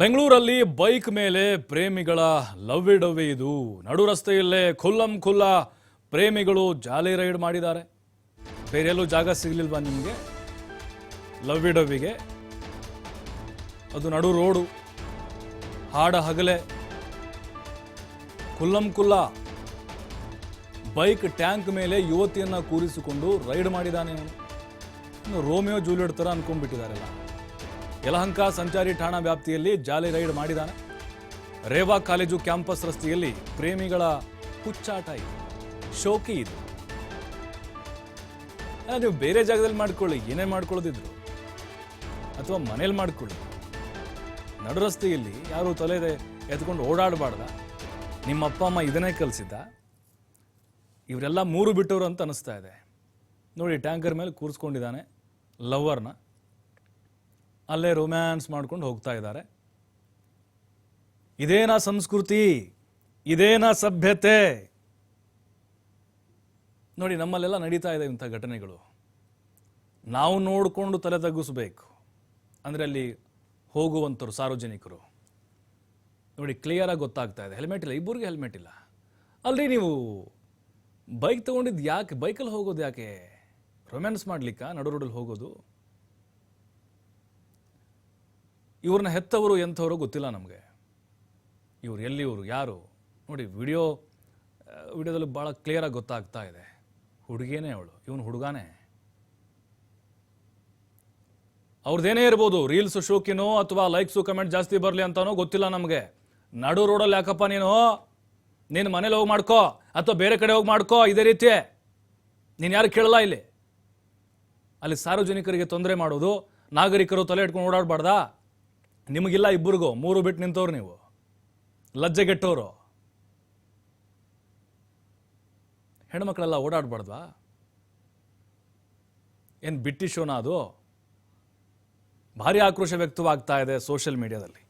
ಬೆಂಗಳೂರಲ್ಲಿ ಬೈಕ್ ಮೇಲೆ ಪ್ರೇಮಿಗಳ ಲವ್ ಡವ್ವೆ ಇದು. ನಡು ರಸ್ತೆಯಲ್ಲೇ ಖುಲ್ಲಂ ಖುಲ್ಲ ಪ್ರೇಮಿಗಳು ಜಾಲಿ ರೈಡ್ ಮಾಡಿದ್ದಾರೆ. ಬೇರೆಲ್ಲೂ ಜಾಗ ಸಿಗ್ಲಿಲ್ವಾ ನಿಮಗೆ? ಲವ್ ಡವ್ವಿಗೆ ಅದು ನಡು ರೋಡು. ಹಾಡ ಹಗಲೆ. ಖುಲ್ಲಂ ಖುಲ್ಲ. ಬೈಕ್ ಟ್ಯಾಂಕ್ ಮೇಲೆ ಯುವತಿಯನ್ನು ಕೂರಿಸಿಕೊಂಡು ರೈಡ್ ಮಾಡಿದ್ದಾನೆ ರೋಮಿಯೋ ಜೂಲಿಯಟ್ ಥರ ಅನ್ಕೊಂಡ್ಬಿಟ್ಟಿದ್ದಾರೆಲ್ಲ ಯಲಹಂಕ ಸಂಚಾರಿ ಠಾಣಾ ವ್ಯಾಪ್ತಿಯಲ್ಲಿ ಜಾಲಿ ರೈಡ್ ಮಾಡಿದಾನೆ. ರೇವಾ ಕಾಲೇಜು ಕ್ಯಾಂಪಸ್ ರಸ್ತೆಯಲ್ಲಿ ಪ್ರೇಮಿಗಳ ಹುಚ್ಚಾಟ ಇದೆ. ಶೋಕಿ ಇದು. ನೀವು ಬೇರೆ ಜಾಗದಲ್ಲಿ ಮಾಡ್ಕೊಳ್ಳಿ, ಏನೇ ಮಾಡ್ಕೊಳ್ಳೋದಿದ್ರು. ಅಥವಾ ಮನೇಲಿ ಮಾಡ್ಕೊಳ್ಳಿ. ನಡು ರಸ್ತೆಯಲ್ಲಿ ಯಾರು ತಲೆ ಎತ್ಕೊಂಡು ಓಡಾಡಬಾರ್ದ. ನಿಮ್ಮ ಅಪ್ಪ ಅಮ್ಮ ಇದನ್ನೇ ಕಲಿಸಿದ್ದ. ಇವರೆಲ್ಲ ಮೂರು ಬಿಟ್ಟವರು ಅಂತ ಅನಿಸ್ತಾ ಇದೆ. ನೋಡಿ, ಟ್ಯಾಂಕರ್ ಮೇಲೆ ಕೂರಿಸ್ಕೊಂಡಿದ್ದಾನೆ ಲವ್ವರ್ನ ಅಲ್ಲೇ ರೊಮ್ಯಾನ್ಸ್ ಮಾಡ್ಕೊಂಡು ಹೋಗ್ತಾ ಇದ್ದಾರೆ. ಇದೇನಾ ಸಂಸ್ಕೃತಿ? ಇದೇನಾ ಸಭ್ಯತೆ? ನೋಡಿ, ನಮ್ಮಲ್ಲೆಲ್ಲ ನಡೀತಾ ಇದೆ ಇಂಥ ಘಟನೆಗಳು. ನಾವು ನೋಡಿಕೊಂಡು ತಲೆ ತಗ್ಗಿಸ್ಬೇಕು. ಅಂದರೆ ಅಲ್ಲಿ ಹೋಗುವಂಥವ್ರು, ಸಾರ್ವಜನಿಕರು. ನೋಡಿ ಕ್ಲಿಯರಾಗಿ ಗೊತ್ತಾಗ್ತಾ ಇದೆ. ಹೆಲ್ಮೆಟ್ ಇಲ್ಲ, ಇಬ್ಬರಿಗೆ ಹೆಲ್ಮೆಟ್ ಇಲ್ಲ. ಅಲ್ರಿ ನೀವು ಬೈಕ್ ತೊಗೊಂಡಿದ್ದು ಯಾಕೆ? ಬೈಕಲ್ಲಿ ಹೋಗೋದು ಯಾಕೆ? ರೊಮ್ಯಾನ್ಸ್ ಮಾಡ್ಲಿಕ್ಕೆ? ನಡು ರೋಡಲ್ಲಿ ಹೋಗೋದು? ಇವ್ರನ್ನ ಹೆತ್ತವರು ಎಂಥವರು ಗೊತ್ತಿಲ್ಲ ನಮಗೆ. ಇವ್ರು ಎಲ್ಲಿ ಇವರು, ಯಾರು? ನೋಡಿ, ವಿಡಿಯೋ ವಿಡಿಯೋದಲ್ಲಿ ಭಾಳ ಕ್ಲಿಯರಾಗಿ ಗೊತ್ತಾಗ್ತಾ ಇದೆ. ಹುಡುಗೇನೇ ಅವಳು, ಇವನು ಹುಡುಗಾನೇ. ಅವ್ರದ್ದೇನೇ ಇರ್ಬೋದು ರೀಲ್ಸ್ ಶೋಕಿನೋ ಅಥವಾ ಲೈಕ್ಸು ಕಮೆಂಟ್ ಜಾಸ್ತಿ ಬರಲಿ ಅಂತಾನೋ ಗೊತ್ತಿಲ್ಲ ನಮಗೆ. ನಡು ರೋಡಲ್ಲಿ ಯಾಕಪ್ಪ ನೀನು? ನೀನು ಮನೇಲಿ ಹೋಗಿ ಮಾಡ್ಕೋ, ಅಥವಾ ಬೇರೆ ಕಡೆ ಹೋಗಿ ಮಾಡ್ಕೋ, ಇದೇ ರೀತಿ? ನೀನು ಯಾರು ಕೇಳಲ್ಲ ಇಲ್ಲಿ. ಅಲ್ಲಿ ಸಾರ್ವಜನಿಕರಿಗೆ ತೊಂದರೆ ಮಾಡೋದು, ನಾಗರಿಕರು ತಲೆ ಇಟ್ಕೊಂಡು ಓಡಾಡಬಾರ್ದಾ? ನಿಮಗಿಲ್ಲ ಇಬ್ಬರಿಗೂ, ಮೂರು ಬಿಟ್ಟು ನಿಂತವ್ರು ನೀವು. ಲಜ್ಜೆಗೆಟ್ಟವರು. ಹೆಣ್ಮಕ್ಳೆಲ್ಲ ಓಡಾಡಬಾರ್ದಾ ಏನು ಬಿಟ್ಟಿ ಶೋನ ಅದು? ಭಾರಿ ಆಕ್ರೋಶ ವ್ಯಕ್ತವಾಗ್ತಾ ಇದೆ ಸೋಷಿಯಲ್ ಮೀಡಿಯಾದಲ್ಲಿ